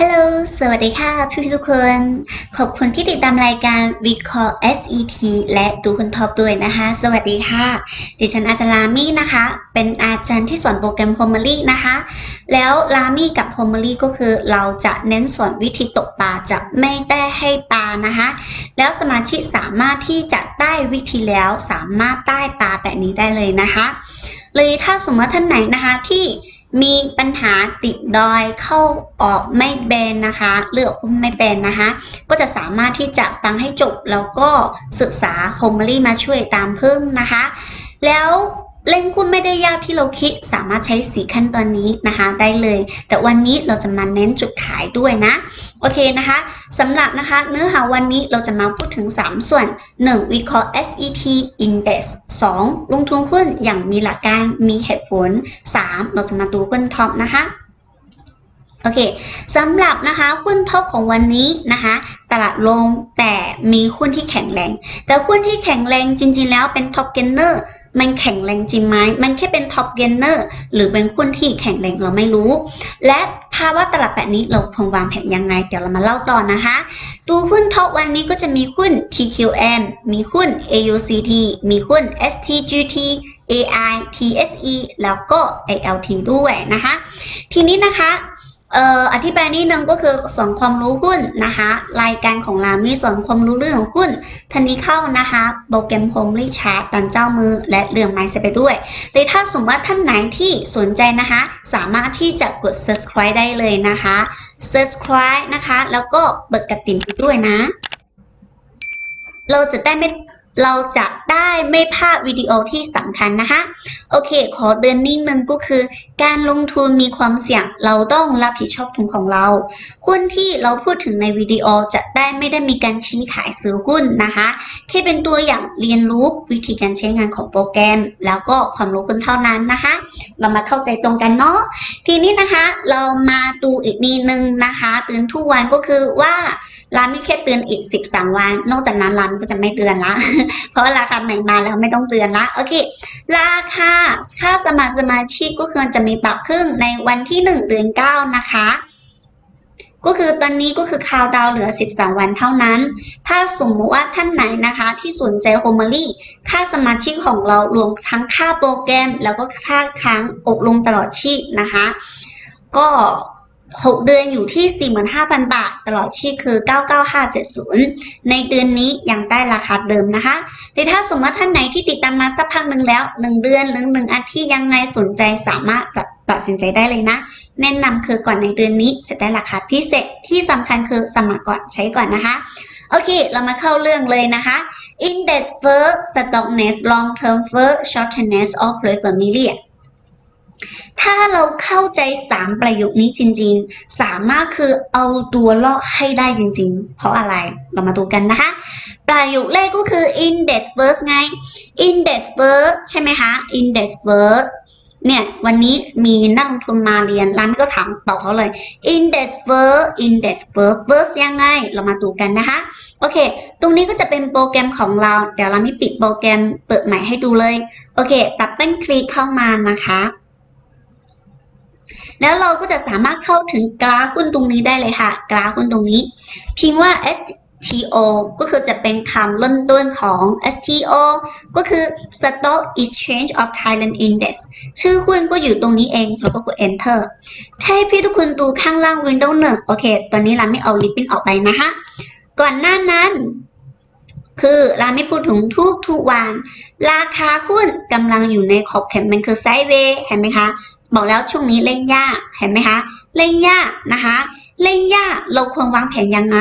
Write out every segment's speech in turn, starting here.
ฮัลโหล สวัสดีค่ะ พี่พี่ๆทุกคน ขอบคุณที่ติดตามรายการ w e c a l l SET และตูคุณท็อปด้วยนะคะ สวัสดีค่ะ ดิฉันอาจารย์ลามี่นะคะ เป็นอาจารย์ที่สอนโปรแกรม h o m e r y นะคะ แล้วลามี่กับ h o m e r y ก็คือเราจะเน้นสอนวิธีตกปลาจะไม่ได้ให้ปลานะคะ แล้วสมาชิกสามารถที่จะได้วิธีแล้วสามารถได้ปลาแบบนี้ได้เลยนะคะ เลยถ้าสมมติว่าท่านไหนนะคะที่ มีปัญหาติดดอยเข้าออกไม่เป็นนะคะ เลือกคุ้มไม่เป็นนะคะ ก็จะสามารถที่จะฟังให้จบแล้วก็ศึกษาโฮม e รี่มาช่วยตามเพิ่มนะคะ แล้วเล่นคุณไม่ได้ยากที่เราคิดสามารถใช้สีขั้นตอนนี้นะคะได้เลย แต่วันนี้เราจะมาเน้นจุดขายด้วยนะ โอเคนะคะสำหรับนะคะเนื้อหาวันนี้เราจะมาพูดถึง 3 ส่วน 1. วิเคราะห์ SET Index 2. ลงทุนหุ้นอย่างมีหลักการมีเหตุผล 3. เราจะมาดูหุ้นท็อปนะคะโอเคสำหรับนะคะหุ้นท็อปของวันนี้นะคะตลาดลงแต่มีหุ้นที่แข็งแรง แต่หุ้นที่แข็งแรงจริงๆแล้วเป็นท็อปเกนเนอร์ มันแข็งแรงจริงไหมมันแค่เป็นท็อปเกนเนอร์หรือเป็นหุ้นที่แข็งแรงเราไม่รู้ และภาวะตลาดแบบนี้เราควรวางแผนยังไง เดี๋ยวเรามาเล่าต่อนะคะ ดูหุ้นท็อปวันนี้ก็จะมีหุ้น TQM มีหุ้น AUCT มีหุ้น STGT AI TSE แล้วก็ ALT ด้วยนะคะ ทีนี้นะคะ เอ่ออธิบายนิดนึงก็คือสอนความรู้หุ้นนะคะ รายการของเรามีสอนความรู้เรื่องของหุ้นทันนี้เข้านะคะโปรแกรมโฮมรีชาร์ตตันเจ้ามือและเรื่องไม้ไปด้วยเลยถ้าสมมติว่าท่านไหนที่สนใจนะคะ สามารถที่จะกด subscribe ได้เลยนะคะ subscribe นะคะ แล้วก็เปิดกระดิ่งไปด้วยนะ เราจะได้ไม่ เราจะได้ไม่พลาดวิดีโอที่สำคัญนะคะ โอเค ขอเตือนนิดนึงก็คือ การลงทุนมีความเสี่ยง เราต้องรับผิดชอบทุนของเรา หุ้นที่เราพูดถึงในวิดีโอจะได้ไม่ได้มีการชี้ขายซื้อหุ้นนะคะ แค่เป็นตัวอย่างเรียนรู้วิธีการใช้งานของโปรแกรม แล้วก็ความรู้คนเท่านั้นนะคะ เรามาเข้าใจตรงกันเนาะ ทีนี้นะคะ เรามาดูอีกนิดนึงนะคะเตือนทุกวันก็คือว่า ร้านไม่แค่เตือนอีก 13 วัน นอกจากนั้นร้านก็จะไม่เตือนละ เพราะราคาใหม่มาแล้วไม่ต้องเตือนละ โอเค ราคาค่าสมัครสมาชิกก็คือจะมีปรับขึ้นในวันที่ 1 เดือน 9 นะคะ ก็คือตอนนี้ก็คือคาวดาวเหลือ 13 วันเท่านั้น ถ้าสมมติว่าท่านไหนนะคะที่สนใจโฮม e รี่ ค่าสมาชิกของเรารวมทั้งค่าโปรแกรม แล้วก็ค่าค้างอบรมตลอดชีพนะคะ ก็ 6 เดือนอยู่ที่ 45,000 บาท ตลอดชีพคือ 99570 ในเดือนนี้ยังได้ราคาเดิมนะคะแต่ถ้าสมมติว่าท่านไหนที่ติดตามมาสักพักหนึ่งแล้ว 1 เดือนหรือ1อาทิตย์ยังไงสนใจสามารถจะตัดสินใจได้เลยนะ แนะนำคือก่อนในเดือนนี้จะได้ราคาพิเศษที่สำคัญคือสมัครก่อนใช้ก่อนนะคะ โอเค เรามาเข้าเรื่องเลยนะคะ Index first stockness long term first shortness of play family ถ้าเราเข้าใจ3ประโยคนี้จริงๆ สามารถคือเอาตัวรอดให้ได้จริงๆ เพราะอะไร เรามาดูกันนะคะ ประโยคแรกก็คือ index first ไง index first ใช่ไหมคะ index first เนี่ย วันนี้มีนักลงทุนมาเรียน ร้านก็ถามบอกเขาเลย index first index first first ยังไง เรามาดูกันนะคะ โอเค ตรงนี้ก็จะเป็นโปรแกรมของเรา เดี๋ยวเราไม่ปิดโปรแกรมเปิดใหม่ให้ดูเลย โอเค ตัดเป้นคลิกเข้ามานะคะ แล้วเราก็จะสามารถเข้าถึงกราฟหุ้นตรงนี้ได้เลยค่ะ กราฟหุ้นตรงนี้ พิมพ์ว่า STO ก็คือจะเป็นคำเริ่มต้นของ STO ก็คือ Stock Exchange of Thailand Index ชื่อหุ้นก็อยู่ตรงนี้เอง เราก็กด Enter ให้พี่ทุกคนดูข้างล่าง Windows 1โอเค ตอนนี้เราไม่เอาลิปปิ้นออกไปนะคะก่อนหน้านั้นคือเราไม่พูดถึงทุกทุกวัน ราคาหุ้นกำลังอยู่ในขอบเขตมันคือไซด์เวย์เห็นไหมคะ บอกแล้วช่วงนี้เล่นยากเห็นไหมคะ เล่นยากนะคะ เล่นยากเราควรวางแผนยังไง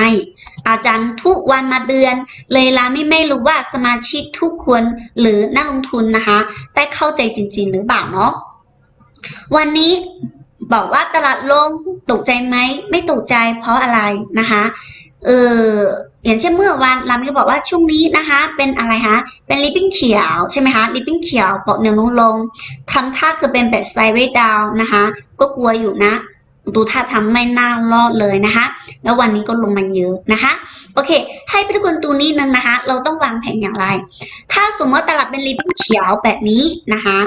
อาจารย์ทุกวันมาเดือน เลยลาไม่ไม่รู้ว่าสมาชิกทุกคนหรือนักลงทุนนะคะได้เข้าใจจริง ๆ หรือเปล่าเนาะวันนี้บอกว่าตลาดลงตกใจไหมไม่ตกใจเพราะอะไรนะคะ เอออย่างเช่นเมื่อวานเราไม่บอกว่าช่วงนี้นะคะ เป็นอะไรคะเป็นลิปปิ้งเขียวใช่ไหมคะลิปปิ้งเขียวปอกเนื้อลงลงทำท่าคือเป็นแบบไซด์เวดดาวนะคะ ก็กลัวอยู่นะดูท่าทำไม่น่ารอดเลยนะคะ แล้ววันนี้ก็ลงมาเยอะนะคะ โอเค ให้พี่ทุกคนดูนิดนึงนะคะ เราต้องวางแผนอย่างไร ถ้าสมมติว่าตลาดเป็นลิปปิ้งเขียวแบบนี้นะคะ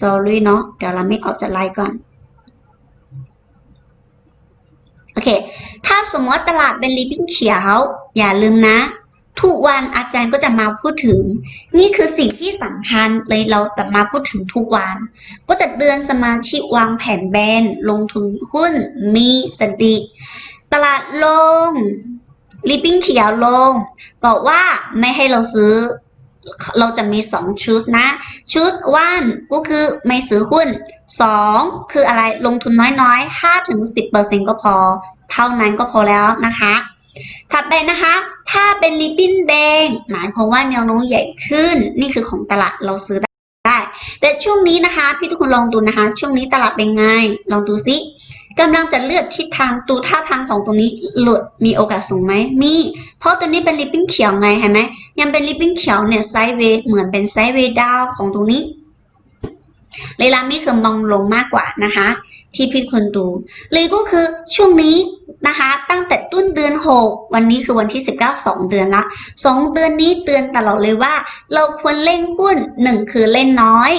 sorry เนาะเดี๋ยวเราไม่ออกจากไลน์ก่อน โอเค ถ้าสมมติว่าตลาดเป็นริบบิ้นเขียว อย่าลืมนะ ทุกวันอาจารย์ก็จะมาพูดถึง นี่คือสิ่งที่สำคัญเลยเราแต่มาพูดถึงทุกวัน ก็จะเตือนสมาชิกวางแผนแบนลงทุนหุ้นมีสติตลาดลงริบบิ้นเขียวลง บอกว่าไม่ให้เราซื้อ เราจะมี2ชุดนะชุดวันก็คือไม่ซื้อหุ้น 2 คืออะไรลงทุนน้อยๆ 5 ถึง 10%ก็พอ เท่านั้นก็พอแล้วนะคะ ถัดไปนะคะ ถ้าเป็นริบบิ้นแดง หมายความว่าแนวโน้มใหญ่ขึ้น นี่คือของตลาดเราซื้อได้ แต่ช่วงนี้นะคะ พี่ทุกคนลองดูนะคะ ช่วงนี้ตลาดเป็นไง ลองดูซิกำลังจะเลือดทิศทางตูท่าทางของตรงนี้หลุดมีโอกาสสูงไหมมี เพราะตัวนี้เป็นริบบิ้นเขียวไงเห็นไหม ยังเป็นริบบิ้นเขียวเนี่ยไซด์เวย์เหมือนเป็นไซด์เวย์ดาวของตรงนี้เลยลามีคือมองลงมากกว่านะคะ ที่พี่คนดูเลยก็คือช่วงนี้นะคะ ตั้งแต่ต้นเดือน 6 วันนี้คือวันที่ 19 2 เดือนละ 2 เดือนนี้เตือนตลอดเลยว่า เราควรเล่นหุ้น 1 คือเล่นน้อย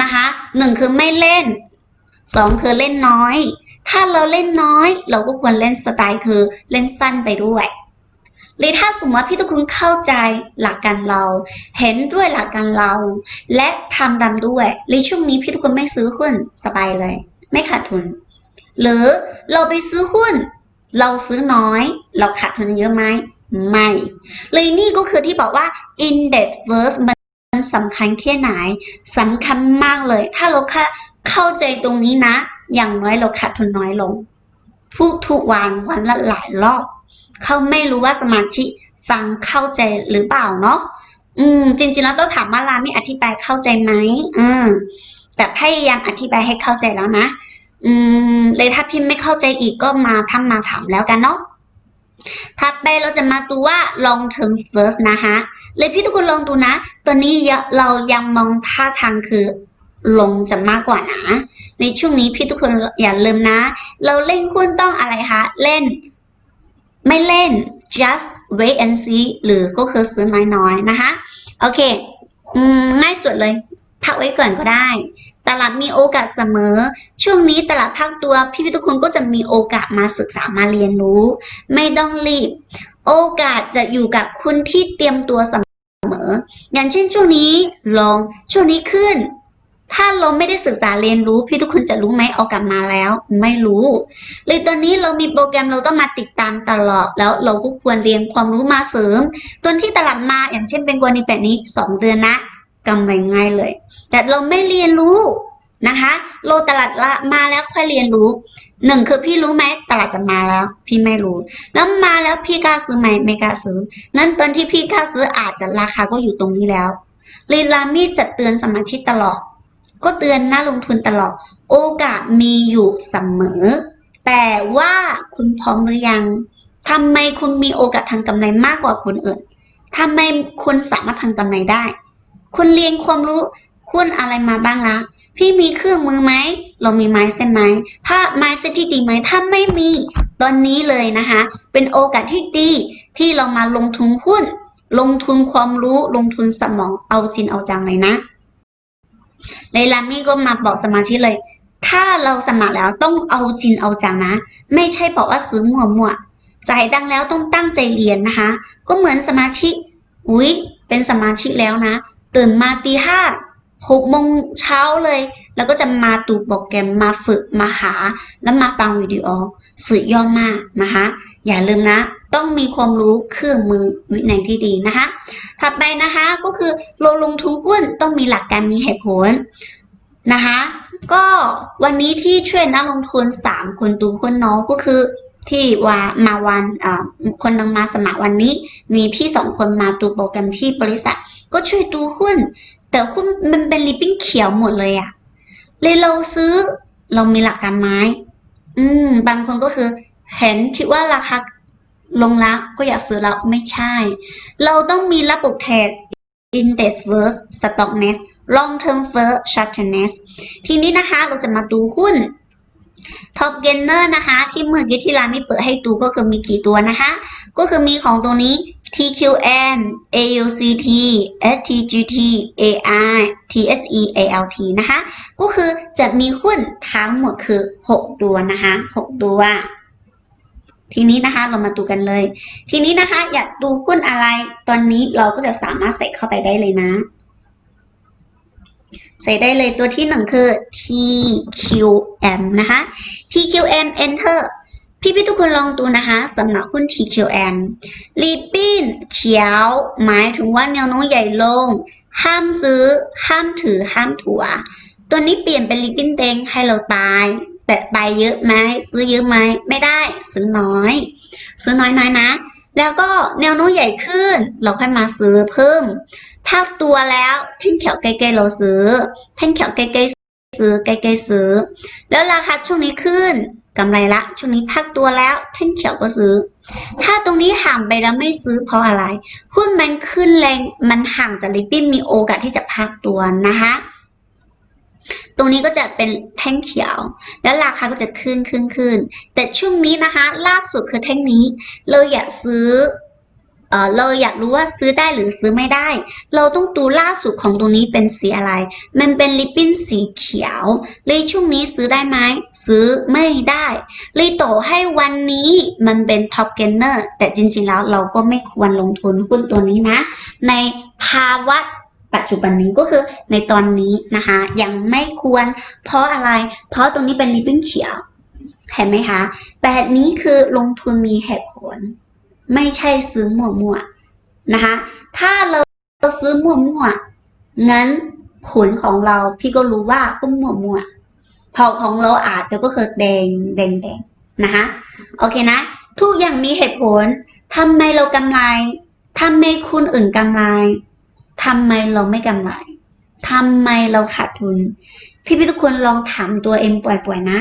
นะคะ1คือไม่เล่น 2 คือเล่นน้อย ถ้าเราเล่นน้อย เราก็ควรเล่นสไตล์คือเล่นสั้นไปด้วย เลยถ้าสมมติว่าพี่ทุกคนเข้าใจหลักการเรา เห็นด้วยหลักการเรา และทำตามด้วยเลยช่วงนี้พี่ทุกคนไม่ซื้อหุ้นสบายเลย ไม่ขาดทุน หรือเราไปซื้อหุ้น เราซื้อน้อย เราขาดทุนเยอะไหมไม่ เลยนี่ก็คือที่บอกว่า index first มันสำคัญแค่ไหนสำคัญมากเลย ถ้าเราค่าเข้าใจตรงนี้นะ อย่างน้อยเราขาดทุนน้อยลงพูดทุกวันวันละหลายรอบ เขาไม่รู้ว่าสมาชิกฟังเข้าใจหรือเปล่าเนาะอืม จริงๆแล้วต้องถามว่าร้านนี่อธิบายเข้าใจไหมอืมแต่พยายามอธิบายให้เข้าใจแล้วนะ อืม เลยถ้าพิมพ์ไม่เข้าใจอีกก็มาทำมาถามแล้วกันเนาะถัดไปเราจะมาดูว่า long term first นะคะเลยพี่ทุกคนลองดูนะ ตัวนี้เรายังมองท่าทางคือลงจะมากกว่านะ ในช่วงนี้พี่ทุกคนอย่าลืมนะ เราเล่นหุ้นต้องอะไรคะ เล่น ไม่เล่น just wait and see หรือก็คือซื้อน้อยๆนะคะ โอเคง่ายสุดเลย พักไว้ก่อนก็ได้ ตลาดมีโอกาสเสมอ ช่วงนี้ตลาดพักตัว พี่ๆทุกคนก็จะมีโอกาสมาศึกษามาเรียนรู้ ไม่ต้องรีบ โอกาสจะอยู่กับคุณที่เตรียมตัวเสมอ อย่างเช่นช่วงนี้ลงช่วงนี้ขึ้น ถ้าเราไม่ได้ศึกษาเรียนรู้ พี่ทุกคนจะรู้ไหมเอากลับมาแล้ว ไม่รู้เลยตอนนี้เรามีโปรแกรมเราต้องมาติดตามตลอด แล้วเราก็ควรเรียนความรู้มาเสริมตัวที่ตลาดมาอย่างเช่นเป็นกรณีแบบนี้ 2 เดือนนะกำไรง่ายเลย แต่เราไม่เรียนรู้นะคะโลตลาดละมาแล้วค่อยเรียนรู้หนึ่งคือพี่รู้ไหมตลาดจะมาแล้ว พี่ไม่รู้ แล้วมาแล้วพี่กล้าซื้อไหมไม่กล้าซื้องั้นตอนที่พี่กล้าซื้ออาจจะราคาก็อยู่ตรงนี้แล้วลีลามีจะเตือนสมาชิกตลอด ก็เตือนน่าลงทุนตลอด โอกาสมีอยู่เสมอ แต่ว่าคุณพร้อมหรือยังทำไมคุณมีโอกาสทางกำไรมากกว่าคนอื่นทำไมคุณสามารถทางกำไรได้ คุณเรียนความรู้คุณอะไรมาบ้างละพี่มีเครื่องมือไหม เรามีไม้เส้นไหม ถ้าไม้เส้นที่ดีไหม ถ้าไม่มีตอนนี้เลยนะคะ เป็นโอกาสที่ดีที่เรามาลงทุนหุ้น ลงทุนความรู้ ลงทุนสมอง เอาจริงเอาจังเลยนะ เลยลามี่ก็มาบอกสมาชิกเลย ถ้าเราสมัครแล้วต้องเอาจริงเอาจังนะ ไม่ใช่บอกว่าซื้อมั่วมั่วจ่ายตังแล้วต้องตั้งใจเรียนนะคะ ก็เหมือนสมาชิก อุ๊ย เป็นสมาชิกแล้วนะ ตื่นมาตีห้าหกโมงเช้าเลย แล้วก็จะมาดูโปรแกรมมาฝึกมาหา แล้วมาฟังวิดีโอสุดยอดมากนะคะ อย่าลืมนะ ต้องมีความรู้เครื่องมือวินัยที่ดีนะคะ ถัดไปนะคะก็คือลงลงทุนหุ้นต้องมีหลักการมีเหตุผลนะคะ ก็วันนี้ที่ช่วยนักลงทุน 3 คนดูหุ้นน้องก็คือที่ว่ามาวันคนนึงมาสมัครวันนี้ มีพี่สองคนมาดูโปรแกรมที่บริษัท ก็ช่วยดูหุ้น แต่หุ้นมันเป็นริบบิ้นเขียวหมดเลยอะเลยเราซื้อเรามีหลักการไม้ อืม บางคนก็คือเห็นคิดว่าราคา ลงแล้วก็อยากซื้อแล้วไม่ใช่ เราต้องมีระบบเทรด index first stockness long term first shortness ทีนี้นะคะเราจะมาดูหุ้น top gainer นะคะ ที่เมื่อกี้ที่ร้านไม่เปิดให้ดูก็คือมีกี่ตัวนะคะ ก็คือมีของตัวนี้ TQN AUCT STGT AI TSE ALT นะคะ ก็คือจะมีหุ้นทั้งหมดคือ 6 ตัวนะคะ 6 ตัว ทีนี้นะคะเรามาดูกันเลย ทีนี้นะคะ อยากดูหุ้นอะไร ตอนนี้เราก็จะสามารถใส่เข้าไปได้เลยนะ ใส่ได้เลยตัวที่หนึ่งคือ TQM นะคะ TQM Enter พี่พี่ๆทุกคนลองดูนะคะสำหรับหุ้น TQM รีบิ้นเขียว หมายถึงว่าแนวโน้มใหญ่ลง ห้ามซื้อ ห้ามถือ ห้ามถัว ตัวนี้เปลี่ยนเป็นริบบิ้นแดงให้เราตาย แต่ไปเยอะไหมซื้อเยอะไหมไม่ได้ ซื้อน้อย ซื้อน้อยๆนะ แล้วก็แนวโน้มใหญ่ขึ้น เราค่อยมาซื้อเพิ่มพักตัวแล้วแท่งเขียวใกล้ๆเราซื้อแท่งเขียวใกล้ๆซื้อใกล้ๆซื้อ แล้วราคาช่วงนี้ขึ้นกำไรละช่วงนี้พักตัวแล้วแท่งเขียวก็ซื้อ ถ้าตรงนี้ห่างไปแล้วไม่ซื้อเพราะอะไรหุ้นมันขึ้นแรงมันห่างจากลิปปิ้นมีโอกาสที่จะพักตัวนะคะ ตรงนี้ก็จะเป็นแท่งเขียว แล้วราคาก็จะขึ้นขึ้นขึ้น แต่ช่วงนี้นะคะ ล่าสุดคือแท่งนี้ เราอยากซื้อเออเราอยากรู้ว่าซื้อได้หรือซื้อไม่ได้ เราต้องดูล่าสุดของตรงนี้เป็นสีอะไร มันเป็นลิปปิ้นสีเขียวเลยช่วงนี้ซื้อได้ไหมซื้อไม่ได้เลยต่อให้วันนี้มันเป็นท็อปเกนเนอร์แต่จริงๆแล้วเราก็ไม่ควรลงทุนหุ้นตัวนี้นะ ในภาวะ ปัจจุบันนี้ก็คือในตอนนี้นะคะ ยังไม่ควร เพราะอะไร เพราะตรงนี้เป็นลิปปิ้นเขียว เห็นไหมคะแต่นี้คือลงทุนมีเหตุผล ไม่ใช่ซื้อมั่วๆนะคะ ถ้าเราซื้อมั่วๆงั้นผลของเราพี่ก็รู้ว่าก็มั่วๆพอของเราอาจจะก็คือแดงแดงแดงนะคะโอเคนะ ทุกอย่างมีเหตุผลทำไมเรากำไรทำไมคุณอื่นกำไร ทำไมเราไม่กำไรทำไมเราขาดทุน พี่พี่ทุกคนลองถามตัวเองปล่อยๆนะ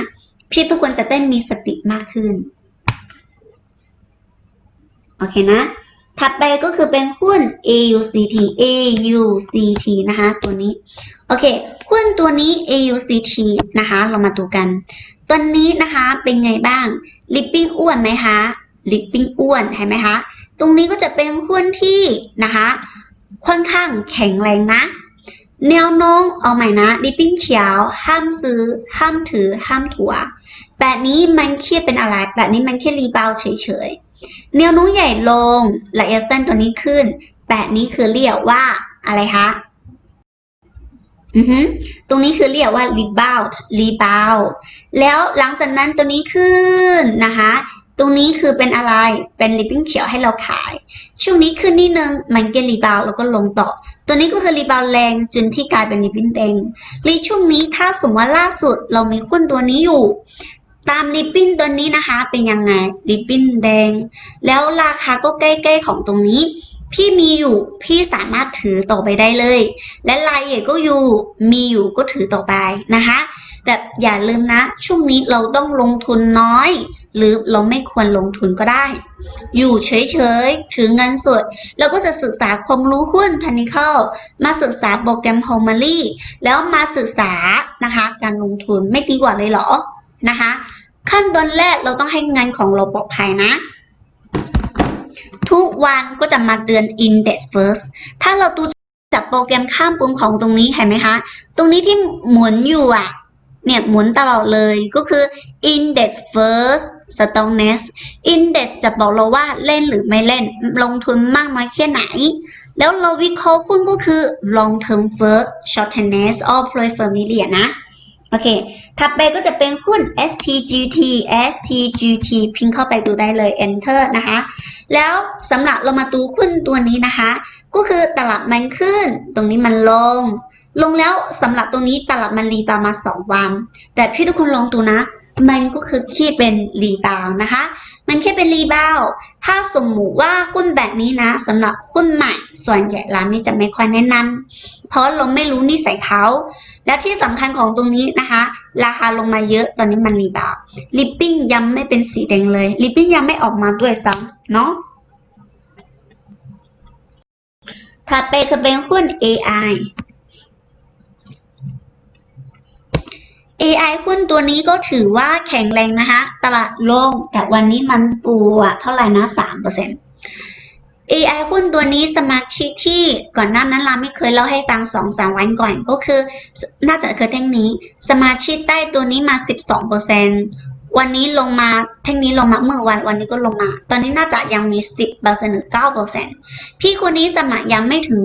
พี่ทุกคนจะได้มีสติมากขึ้น โอเคนะ ถัดไปก็คือเป็นหุ้น AUCT AUCT นะคะ ตัวนี้ โอเค หุ้นตัวนี้ AUCT นะคะ เรามาดูกัน ตัวนี้นะคะเป็นไงบ้าง ลิปปิ้งอ้วนไหมคะ ลิปปิ้งอ้วนเห็นไหมคะ ตรงนี้ก็จะเป็นหุ้นที่นะคะ ค่อนข้างแข็งแรงนะ แนวโน้มเอาใหม่นะลิปปิ้งเขียว ห้ามซื้อ ห้ามถือ ห้ามถัวแบบนี้มันเครียดเป็นอะไร แบบนี้มันแค่รีบาวเฉยๆ แนวโน้มใหญ่ลงระยะสั้นตัวนี้ขึ้น แบบนี้คือเรียกว่าอะไรคะอือฮึตรงนี้คือเรียกว่า rebound rebound แล้วหลังจากนั้นตัวนี้ขึ้นนะคะ ตรงนี้คือเป็นอะไร เป็นริบบิ้นเขียวให้เราขาย ช่วงนี้ขึ้นนิดนึง มันก็รีบาวแล้วก็ลงต่อ ตัวนี้ก็คือรีบาวแรงจนที่กลายเป็นริบบิ้นแดงรีช่วงนี้ถ้าสมมติว่าล่าสุดเรามีหุ้นตัวนี้อยู่ ตามริบบิ้นตัวนี้นะคะ เป็นยังไงริบบิ้นแดง แล้วราคาก็ใกล้ๆของตรงนี้ พี่มีอยู่พี่สามารถถือต่อไปได้เลย และรายเอียดก็อยู่มีอยู่ก็ถือต่อไปนะคะ แต่อย่าลืมนะ ช่วงนี้เราต้องลงทุนน้อย หรือเราไม่ควรลงทุนก็ได้ อยู่เฉยๆ ถือเงินสดเราก็จะศึกษาความรู้หุ้น technical มาศึกษาโปรแกรม h o m e r y แล้วมาศึกษานะคะ การลงทุนไม่ดีกว่าเลยเหรอนะคะ ขั้นตอนแรกเราต้องให้เงินของเราปลอดภัยนะทุกวันก็จะมาเดือน index first ถ้าเราดูจากโปรแกรมข้ามปุ่มของตรงนี้เห็นไหมคะ ตรงนี้ที่หมุนอยู่อะ เนี่ยหมุนตลอดเลยก็คือ index first strongness index จะบอกเราว่าเล่นหรือไม่เล่น ลงทุนมากน้อยแค่ไหน แล้วเราวิเคราะห์หุ้นก็คือ long term first shortness or portfolio นะ โอเค ถัดไปก็จะเป็นหุ้น STGT STGT พิมพ์เข้าไปดูได้เลย enter นะคะ แล้วสำหรับเรามาดูหุ้นตัวนี้นะคะ ก็คือตลาดมันขึ้น ตรงนี้มันลง ลงแล้วสำหรับตรงนี้ตลาดมันรีบาวมาสองวัน แต่พี่ทุกคนลองดูนะ มันก็คือแค่เป็นรีบาวนะคะ มันแค่เป็นรีบาวถ้าสมมุติว่าหุ้นแบบนี้นะสำหรับหุ้นใหม่ ส่วนใหญ่ร้านนี้จะไม่ค่อยแนะนำเพราะเราไม่รู้นิสัยเขา และที่สำคัญของตรงนี้นะคะ ราคาลงมาเยอะตอนนี้มันรีบาวลิปปิ้งยังไม่เป็นสีแดงเลยลิปปิ้งยังไม่ออกมาด้วยซ้ำเนาะถัดไปคือเป็นหุ้น AI AI หุ้นตัวนี้ก็ถือว่าแข็งแรงนะคะ ตลาดลงแต่วันนี้มันตัวเท่าไหร่นะ3% AI หุ้นตัวนี้สมาชิกที่ก่อนหน้านั้นเราไม่เคยเล่าให้ฟัง2-3วันก่อนก็คือ น่าจะคือแท่งนี้ สมาชิกใต้ตัวนี้มา 12%วันนี้ลงมาเท่งนี้ลงมาเมื่อวันวันนี้ก็ลงมา ตอนนี้น่าจะยังมี 10เปอร์เซ็นต์หรือ9เปอร์เซ็นต์พี่คนนี้สมัครยังไม่ถึง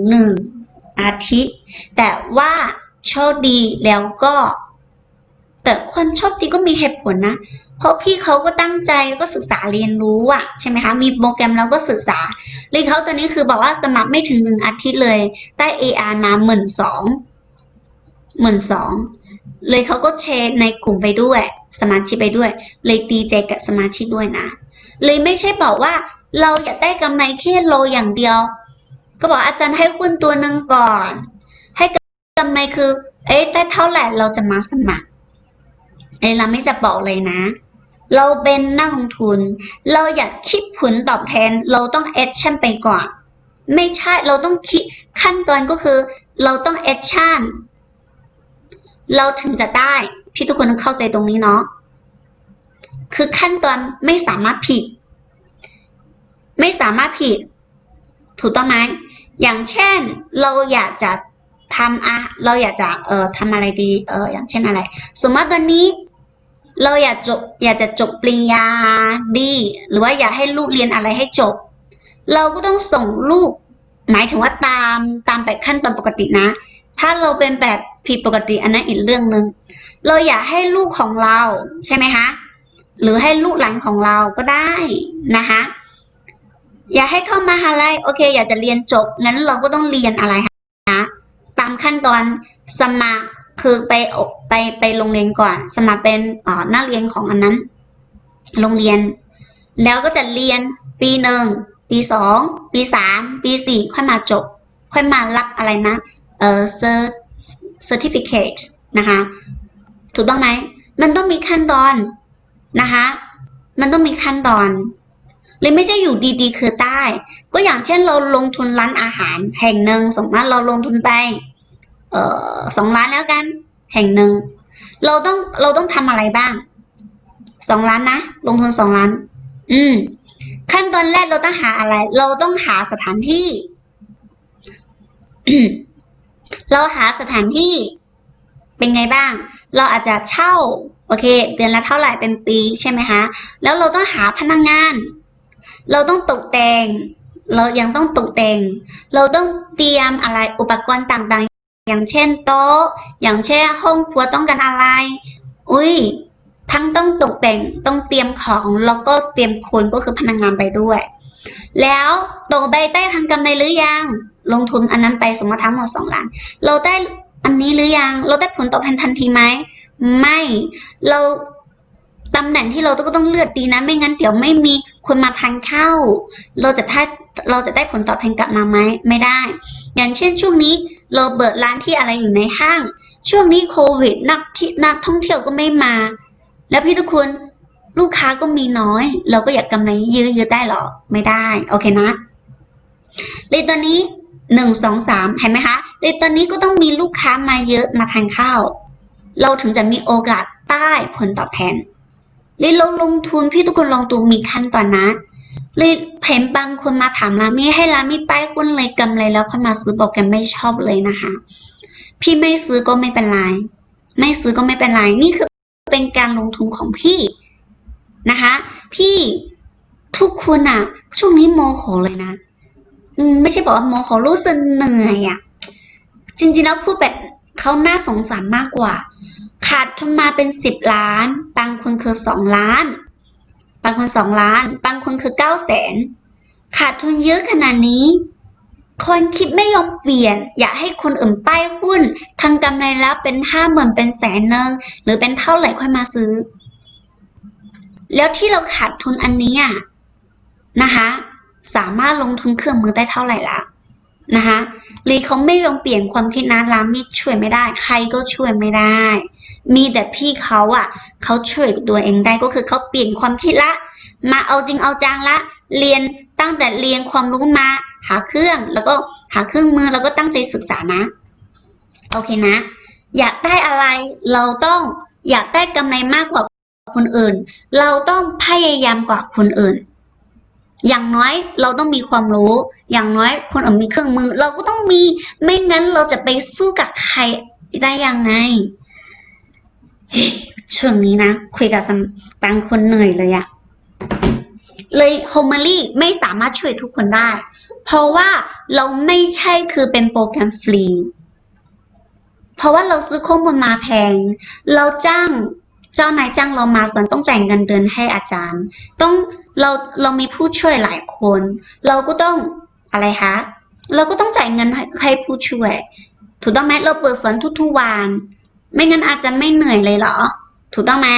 1 อาทิตย์ แต่ว่าโชคดีแล้วก็ แต่คนโชคดีก็มีเหตุผลนะ เพราะพี่เขาก็ตั้งใจแล้วก็ศึกษาเรียนรู้อะใช่ไหมคะ มีโปรแกรมแล้วก็ศึกษาเลยเขาตอนนี้คือบอกว่าสมัครไม่ถึงหนึ่งอาทิตย์เลย ได้ AR มาหมื่นสองหมื่นสองเลยเขาก็แชร์ในกลุ่มไปด้วย สมาชิกไปด้วย เลยดีใจกับสมาชิกด้วยนะ เลยไม่ใช่บอกว่าเราอยากได้กำไรแค่โลอย่างเดียว ก็บอกอาจารย์ให้หุ้นตัวหนึ่งก่อน ให้กำไรคือ เอ๊ะได้เท่าไหร่เราจะมาสมัคร เอ้ยเราไม่จะบอกเลยนะ เราเป็นนักลงทุน เราอยากคิดผลตอบแทนเราต้องแอคชั่นไปก่อน ไม่ใช่เราต้องคิดขั้นตอนก็คือ เราต้องแอคชั่นเราถึงจะได้ พี่ทุกคนต้องเข้าใจตรงนี้เนาะคือขั้นตอนไม่สามารถผิด ไม่สามารถผิด ถูกต้องไหมอย่างเช่นเราอยากจะทำอะเราอยากจะเอ่อทำอะไรดีเอออย่างเช่นอะไร สมมติตอนนี้ เราอยากจบอยากจะจบปริญญาดี หรือว่าอยากให้ลูกเรียนอะไรให้จบ เราก็ต้องส่งลูก หมายถึงว่าตามตามไปขั้นตอนปกตินะ ถ้าเราเป็นแบบผิดปกติอันนั้นอีกเรื่องหนึ่งเราอยากให้ลูกของเราใช่ไหมคะหรือให้ลูกหลานของเราก็ได้นะคะอยากให้เข้ามาหาลัยโอเค อยากจะเรียนจบงั้นเราก็ต้องเรียนอะไรคะตามขั้นตอนสมัคร คือไปไปไปโรงเรียนก่อน สมัครเป็นอ่อนักเรียนของอันนั้น โรงเรียน แล้วก็จะเรียนปีหนึ่งปีสองปีสามปีสี่ค่อยมาจบ ค่อยมารับอะไรนะ เอ่อ cert certificate นะคะ ถูกต้องไหมมันต้องมีขั้นตอนนะคะ มันต้องมีขั้นตอนเลยไม่ใช่อยู่ดีๆ คือใต้ก็อย่างเช่นเราลงทุนร้านอาหารแห่งหนึ่งสมมติเราลงทุนไป ออสองล้านแล้วกัน แห่งหนึ่ง เราต้องเราต้องทำอะไรบ้างสองล้านนะลงทุนสองล้าน อืม ขั้นตอนแรกเราต้องหาอะไร เราต้องหาสถานที่ เราหาสถานที่ เป็นไงบ้าง เราอาจจะเช่า โอเค เดือนละเท่าไหร่เป็นปีใช่ไหมคะแล้วเราต้องหาพนักงงาน เราต้องตกแต่งเรายังต้องตกแต่ง เราต้องเตรียมอะไรอุปกรณ์ต่างๆ อย่างเช่นโต๊ะ อย่างเช่นห้องครัวต้องการอะไร อุ้ยทั้งต้องตกแต่งต้องเตรียมของแล้วก็เตรียมคนก็คือพนักงานไปด้วย แล้วโตกได้ได้ทางกำไรหรือยัง ลงทุนอันนั้นไปสมมติทั้งหมดสองล้าน เราได้อันนี้หรือยัง เราได้ผลตอบแทนทันทีไหม ไม่ เราตำแหน่งที่เราก็ต้องเลือกดีนะ ไม่งั้นเดี๋ยวไม่มีคนมาทานข้าว เราจะถ้าเราจะได้ผลตอบแทนกลับมาไหม ไม่ได้ อย่างเช่นช่วงนี้ ราเปิดร้านที่อะไรอยู่ในห้าง ช่วงนี้โควิดนักที่นักท่องเที่ยวก็ไม่มา แล้วพี่ทุกคนลูกค้าก็มีน้อย เราก็อยากกำไรเยอะๆได้หรอ ไม่ได้ โอเคนะเลยตอนนี้หนึ่งสองสามเห็นไหมคะเลยตอนนี้ก็ต้องมีลูกค้ามาเยอะมาทานข้าว เราถึงจะมีโอกาสได้ผลตอบแทนเลยเราลงทุนพี่ทุกคนลองดูมีขั้นตอนนะ เลยเห็นบางคนมาถามรามีให้รามีป้ายหุ้นเลยกำไรแล้วค่อยมาซื้อโปรแกรมไม่ชอบเลยนะคะ พี่ไม่ซื้อก็ไม่เป็นไร ไม่ซื้อก็ไม่เป็นไร นี่คือเป็นการลงทุนของพี่นะคะ พี่ทุกคนอะช่วงนี้โมโหเลยนะ อืมไม่ใช่บอกว่าโมโหรู้สึกเหนื่อยอะจริงๆแล้วพูดแบบเขาน่าสงสารมากกว่า ขาดทุนมาเป็นสิบล้าน บางคนคือสองล้าน บางคนสองล้าน บางคนคือเก้าแสนขาดทุนเยอะขนาดนี้ คนคิดไม่ยอมเปลี่ยน อยากให้คนอื่นป้ายหุ้นทางกำไรแล้วเป็นห้าหมื่นเป็นแสนเนึงหรือเป็นเท่าไหร่ค่อยมาซื้อ แล้วที่เราขาดทุนอันนี้อะนะคะ สามารถลงทุนเครื่องมือได้เท่าไหร่ละ นะคะลีเขาไม่ยอมเปลี่ยนความคิดนะร้านมีช่วยไม่ได้ ใครก็ช่วยไม่ได้ มีแต่พี่เขาอะเขาช่วยตัวเองได้ก็คือเขาเปลี่ยนความคิดละ มาเอาจริงเอาจังละ เรียนตั้งแต่เรียนความรู้มา หาเครื่องแล้วก็หาเครื่องมือแล้วก็ตั้งใจศึกษานะ โอเคนะ อยากได้อะไรเราต้องอยากได้กำไรมากกว่าคนอื่น เราต้องพยายามกว่าคนอื่น อย่างน้อยเราต้องมีความรู้ อย่างน้อยคนอื่นมีเครื่องมือ เราก็ต้องมีไม่งั้นเราจะไปสู้กับใครได้ยังไงช่วงนี้นะ คุยกับสำบางคนเหนื่อยเลยอะเลยโฮม a ลี่ไม่สามารถช่วยทุกคนได้ เพราะว่าเราไม่ใช่คือเป็นโปรแกรมฟรี เพราะว่าเราซื้อข้อมูลมาแพง เราจ้าง เจ้านายจ้างเรามาสอนต้องจ่ายเงินเดือนให้อาจารย์ ต้อง เราเรามีผู้ช่วยหลายคน เราก็ต้องอะไรคะเราก็ต้องจ่ายเงินให้ใหผู้ช่วย ถูกต้องไหมเราเปิดสอนทุกๆวันไม่งั้นอาจจะไม่เหนื่อยเลยเหรอ ถูกต้องไหม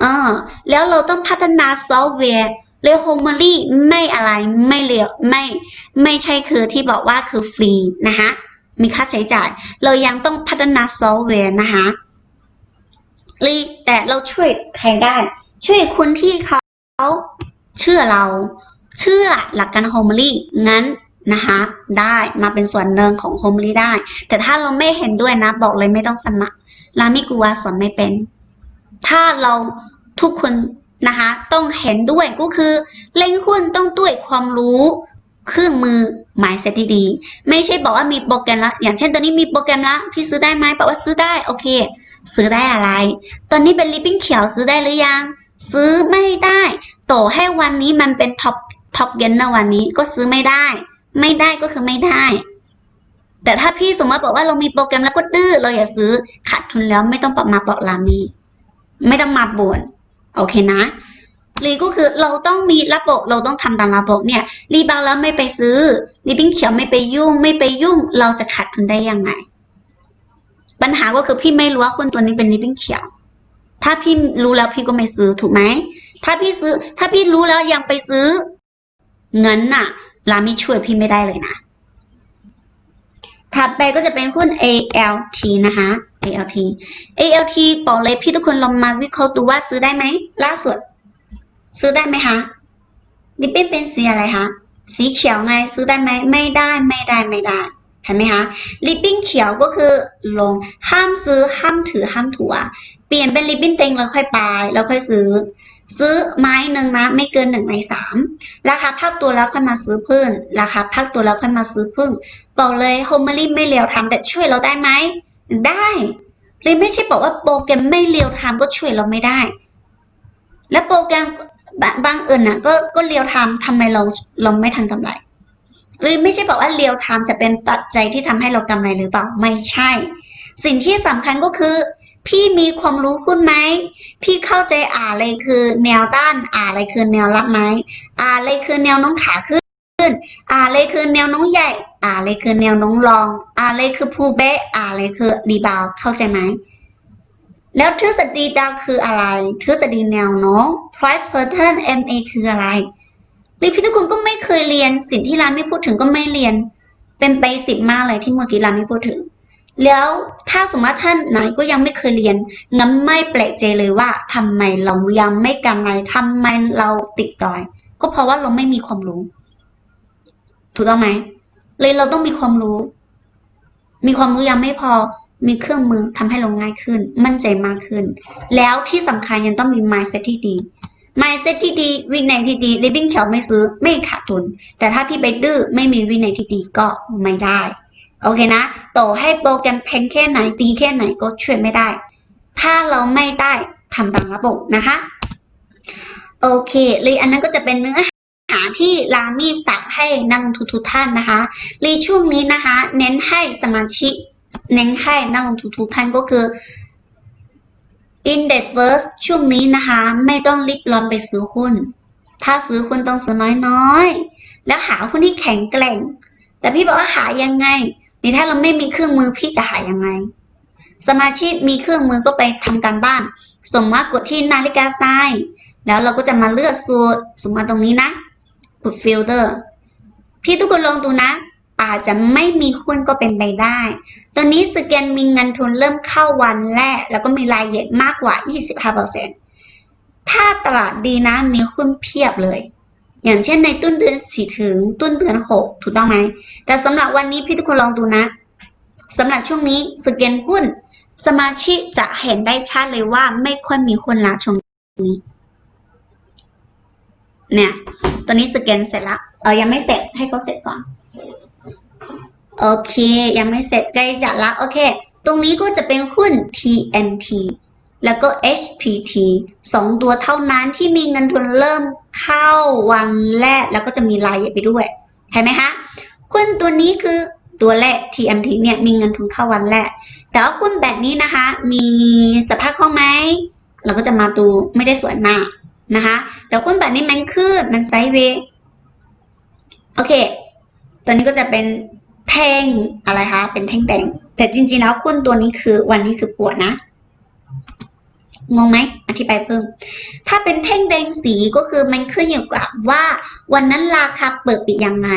เออ แล้วเราต้องพัฒนาซอฟต์แวร์เรโฮมอรี่ไม่อะไรไม่เลียวไม่ไม่ใช่คือที่บอกว่าคือฟรีนะคะมีค่าใช้จ่าย เรายังต้องพัฒนาซอฟต์แวร์นะคะรีแต่เราช่วยใครได้ ช่วยคนที่เขา เชื่อเรา เชื่อหลักการโฮมอรี่งั้นนะคะได้มาเป็นส่วนหนึ่งของโฮมอรี่ได้ แต่ถ้าเราไม่เห็นด้วยนะ บอกเลยไม่ต้องสมัครลามิกลัวสอนไม่เป็น ถ้าเราทุกคนนะคะต้องเห็นด้วยก็คือเล่นหุ้นต้องด้วยความรู้เครื่องมือหมายเสร็จที่ดี ไม่ใช่บอกว่ามีโปรแกรมละอย่างเช่นตอนนี้มีโปรแกรมละพี่ซื้อได้ไหมบอกว่าซื้อได้โอเค ซื้อได้อะไร ตอนนี้เป็นลิปปิ้งเขียวซื้อได้หรือยัง ซื้อไม่ได้ วันนี้มันเป็นท็อปท็อปเกนนะวันนี้ก็ซื้อไม่ได้ ไม่ได้ก็คือไม่ได้ แต่ถ้าพี่สมมติบอกว่าเรามีโปรแกรมแล้วก็ดื้อเราอย่าซื้อขาดทุนแล้วไม่ต้องมาบอกลามี ไม่ต้องมาบ่นโอเคนะรีก็คือเราต้องมีระบบเราต้องทำตามระบบเนี่ย รีบางแล้วไม่ไปซื้อรีบิ้งเขียวไม่ไปยุ่ง ไม่ไปยุ่ง เราจะขาดทุนได้ยังไง ปัญหาก็คือพี่ไม่รู้ว่าคนตัวนี้เป็นรีบิ้งเขียว ถ้าพี่รู้แล้วพี่ก็ไม่ซื้อถูกไหม ถ้าพี่ซื้อ ถ้าพี่รู้แล้วยังไปซื้อ เงินน่ะลาไม่ช่วยพี่ไม่ได้เลยนะ ถัดไปก็จะเป็นหุ้น ALT นะคะ ALT ALT บอกเลยพี่ทุกคนลองมาวิเคราะห์ดูว่าซื้อได้ไหมล่าสุด ซื้อได้ไหมคะลิปปิ้นเป็นสีอะไรคะสีเขียวไงซื้อได้ไหมไม่ได้ไม่ได้ไม่ได้เห็นไหมคะลิปปิ้นเขียวก็คือลงห้ามซื้อห้ามถือห้ามถัวเปลี่ยนเป็นลิปปิ้นเต็งแล้วค่อยไปแล้วค่อยซื้อ ซื้อไม้หนึ่งนะ ไม่เกินหนึ่งในสามราคาพักตัวแล้วค่อยมาซื้อพิ่มราคาพักตัวแล้วค่อยมาซื้อพิ่มบอกเลยโฮมอรี่ไม่เลียวทำแต่ช่วยเราได้ไหมได้เลยไม่ใช่บอกว่าโปรแกรมไม่เลียวทำก็ช่วยเราไม่ได้ และโปรแกรมบางอื่นน่ะก็ก็เลียวทำทำไมเราเราไม่ทันกำไรหรือไม่ใช่บอกว่าเลียวทำจะเป็นปัจจัยที่ทำให้เรากำไรหรือเปล่าไม่ใช่ สิ่งที่สำคัญก็คือ พี่มีความรู้ขึ้นไหม พี่เข้าใจอะไรคือแนวต้าน อะไรคือแนวรับไหมอะไรคือแนวน้องขาขึ้นอะไรคือแนวน้องใหญ่ อะไรคือแนวน้องรอง อะไรคือผู้เบะอะไรคือรีบาวเข้าใจไหม แล้วทฤษฎีดาวคืออะไร ทฤษฎีแนวโน้ม price pattern MA คืออะไรรีพี่ทุกคนก็ไม่เคยเรียน สิ่งที่ราไม่พูดถึงก็ไม่เรียน เป็นไปสิบมากเลยที่เมื่อกี้ราไม่พูดถึง แล้วถ้าสมมติท่านไหนก็ยังไม่เคยเรียน งั้นไม่แปลกใจเลยว่าทำไมเรายังไม่กำไรทำไมเราติดดอย ก็เพราะว่าเราไม่มีความรู้ ถูกต้องไหม เลยเราต้องมีความรู้ มีความรู้ยังไม่พอ มีเครื่องมือทำให้เราง่ายขึ้น มั่นใจมากขึ้น แล้วที่สำคัญยังต้องมี mindset ที่ดี mindset ที่ดี วินัยที่ดี living เขียวไม่ซื้อไม่ขาดทุน แต่ถ้าพี่ไปดื้อไม่มีวินัยที่ดีก็ไม่ได้ โอเคนะ ต่อให้โปรแกรมแพงแค่ไหนดีแค่ไหนก็ช่วยไม่ได้ ถ้าเราไม่ได้ทำตามระบบนะคะ โอเคเลยอันนั้นก็จะเป็นเนื้อหาที่ลามี่ฝากให้นักลงทุนทุกท่านนะคะรีช่วงนี้นะคะ เน้นให้สมาชิก เน้นให้นักลงทุนทุกท่านก็คือ Index First ช่วงนี้นะคะ ไม่ต้องรีบร้อนไปซื้อหุ้น ถ้าซื้อหุ้นต้องซื้อน้อยๆ แล้วหาหุ้นที่แข็งแกร่ง แต่พี่บอกว่าหายังไง นี่ถ้าเราไม่มีเครื่องมือพี่จะหายังไง สมาชิกมีเครื่องมือก็ไปทำการบ้าน สมมติกดที่นาฬิกาทราย แล้วเราก็จะมาเลือกสูตรสมมติตรงนี้นะกดฟิลเตอร์พี่ทุกคนลองดูนะอาจจะไม่มีหุ้นก็เป็นไปได้ ตอนนี้สแกนมีเงินทุนเริ่มเข้าวันแรก แล้วก็มีรายละเอียดมากกว่า 25%ถ้าตลาดดีนะมีหุ้นเพียบเลย อย่างเช่นในต้นเดือนสี่ถึงต้นเดือนหกถูกต้องไหม แต่สำหรับวันนี้พี่ทุกคนลองดูนะสำหรับช่วงนี้สแกนหุ้น สมาชิกจะเห็นได้ชัดเลยว่าไม่ค่อยมีคนละช่วงนี้ เนี่ยตอนนี้สแกนเสร็จแล้วเออยังไม่เสร็จให้เขาเสร็จก่อนโอเค ยังไม่เสร็จใกล้จะละโอเค ตรงนี้ก็จะเป็นหุ้น TNT แล้วก็ HPT สองตัวเท่านั้นที่มีเงินทุนเริ่มเข้าวันแรก แล้วก็จะมีรายไปด้วยเห็นไหมคะหุ้นตัวนี้คือตัวแรก TMT เนี่ยมีเงินทุนเข้าวันแรก แต่ว่าหุ้นแบบนี้นะคะ มีสภาพคล่องไหม เราก็จะมาดูไม่ได้สวยมากนะคะ แต่หุ้นแบบนี้มันขึ้นมันไซด์เวย์โอเค ตัวนี้ก็จะเป็นแท่งอะไรคะ เป็นแท่งแดงแต่จริงๆแล้วหุ้นตัวนี้คือวันนี้คือปวดนะ งงไหมอธิบายเพิ่ม ถ้าเป็นแท่งแดงสีก็คือมันขึ้นอยู่กับว่า วันนั้นราคาเปิดปิดยังไง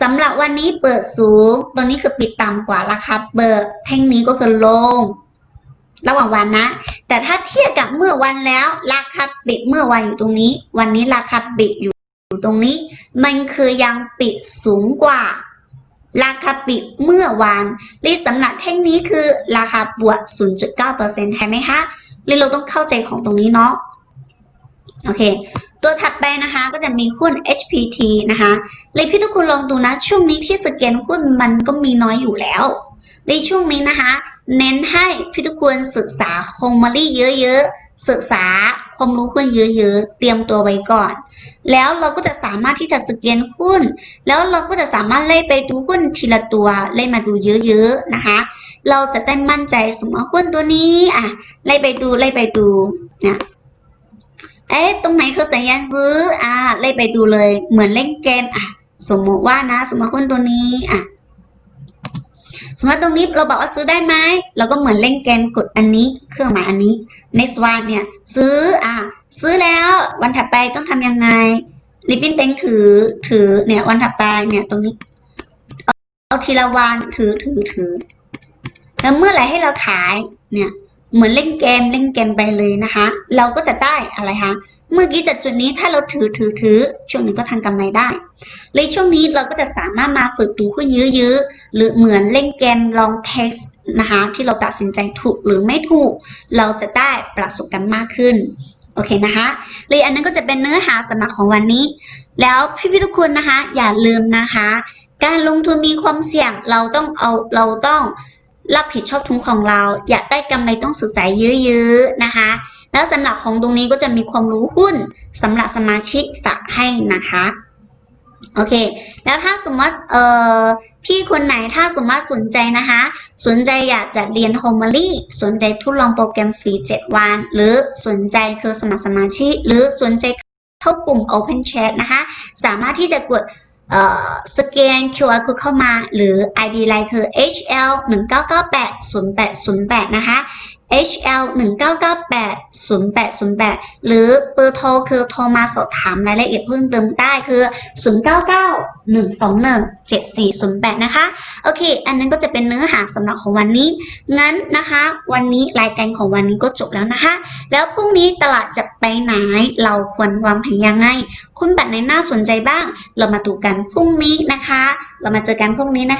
สำหรับวันนี้เปิดสูงตัวนี้คือปิดต่ำกว่าราคาเปิดแท่งนี้ก็คือลง ระหว่างวันนะ แต่ถ้าเทียบกับเมื่อวันแล้ว ราคาปิดเมื่อวันอยู่ตรงนี้ วันนี้ราคาปิดอยู่ตรงนี้ มันคือยังปิดสูงกว่า ราคาปิดเมื่อวานรีสำหรับแท่งนี้คือราคาบวก 0.9%ใช่ไหมคะ รีเราต้องเข้าใจของตรงนี้เนาะโอเค ตัวถัดไปนะคะก็จะมีหุ้น HPT นะคะเลยพี่ทุกคนลองดูนะ ช่วงนี้ที่สแกนหุ้นมันก็มีน้อยอยู่แล้วในช่วงนี้นะคะ เน้นให้พี่ทุกคนศึกษาโฮมมารีเยอะๆ ศึกษา ความรู้หุ้นเยอะๆ เตรียมตัวไว้ก่อน แล้วเราก็จะสามารถที่จะสแกนหุ้น แล้วเราก็จะสามารถไล่ไปดูหุ้นทีละตัวไล่มาดูเยอะๆนะคะ เราจะได้มั่นใจสมมติหุ้นตัวนี้อะไล่ไปดูไล่ไปดูเนี่ยเอ๊ะตรงไหนคือสัญญาณซื้ออะไล่ไปดูเลยเหมือนเล่นเกมอะสมมติว่านะ สมมติหุ้นตัวนี้อะ สมมติตรงนี้เราบอกว่าซื้อได้ไหมเราก็เหมือนเล่นเกมกดอันนี้ เครื่องหมายอันนี้ next one เนี่ย ซื้ออะซื้อแล้ววันถัดไปต้องทำยังไงลิปปิ้นเต็งถือถือเนี่ยวันถัดไปเนี่ยตรงนี้ เอาทีละวันถือถือถือแล้วเมื่อไหร่ให้เราขายเนี่ย เหมือนเล่นเกมเล่นเกมไปเลยนะคะ เราก็จะได้อะไรคะเมื่อกี้จากจุดนี้ถ้าเราถือถือถือช่วงนี้ก็ทำกำไรได้เลยช่วงนี้เราก็จะสามารถมาฝึกดูหุ้นยอะๆหรือเหมือนเล่นเกมลองเทสนะคะที่เราตัดสินใจถูกหรือไม่ถูก เราจะได้ประสบการณ์มากขึ้นโอเคนะคะเลยอันนั้นก็จะเป็นเนื้อหาสำหรับของวันนี้ แล้วพี่ๆทุกคนนะคะ อย่าลืมนะคะ การลงทุนมีความเสี่ยงเราต้องเอาเราต้อง รับผิดชอบทุนของเรา อยากได้กำไรต้องศึกษาเยอะๆนะคะ แล้วสำหรับของตรงนี้ก็จะมีความรู้หุ้นสำหรับสมาชิกฝากให้นะคะโอเค แล้วถ้าสมมติเอ่อพี่คนไหนถ้าสมมติสนใจนะคะ สนใจอยากจะเรียนโฮม a ลี่สนใจทดลองโปรแกรมฟรี 7 วัน หรือสนใจคือสมัครสมาชิกหรือสนใจเข้ากลุ่ม Open Chat นะคะ สามารถที่จะกด สแกน QR code เข้ามา หรือ ID ไลน์คือ HL 1998 0808นะคะ HL 1998 0808 หรือเบอร์โทรคือโทรมาสอบถามรายละเอียดเพิ่มเติมได้คือ 099 121 7408 นะคะ โอเค อันนั้นก็จะเป็นเนื้อหาสำหรับของวันนี้ งั้นนะคะ วันนี้รายการของวันนี้ก็จบแล้วนะคะ แล้วพรุ่งนี้ตลาดจะไปไหน เราควรวางแผนยังไง คุณแบัตรไหนน่าสนใจบ้าง เรามาดูกันพรุ่งนี้นะคะ เรามาเจอกันพรุ่งนี้นะคะ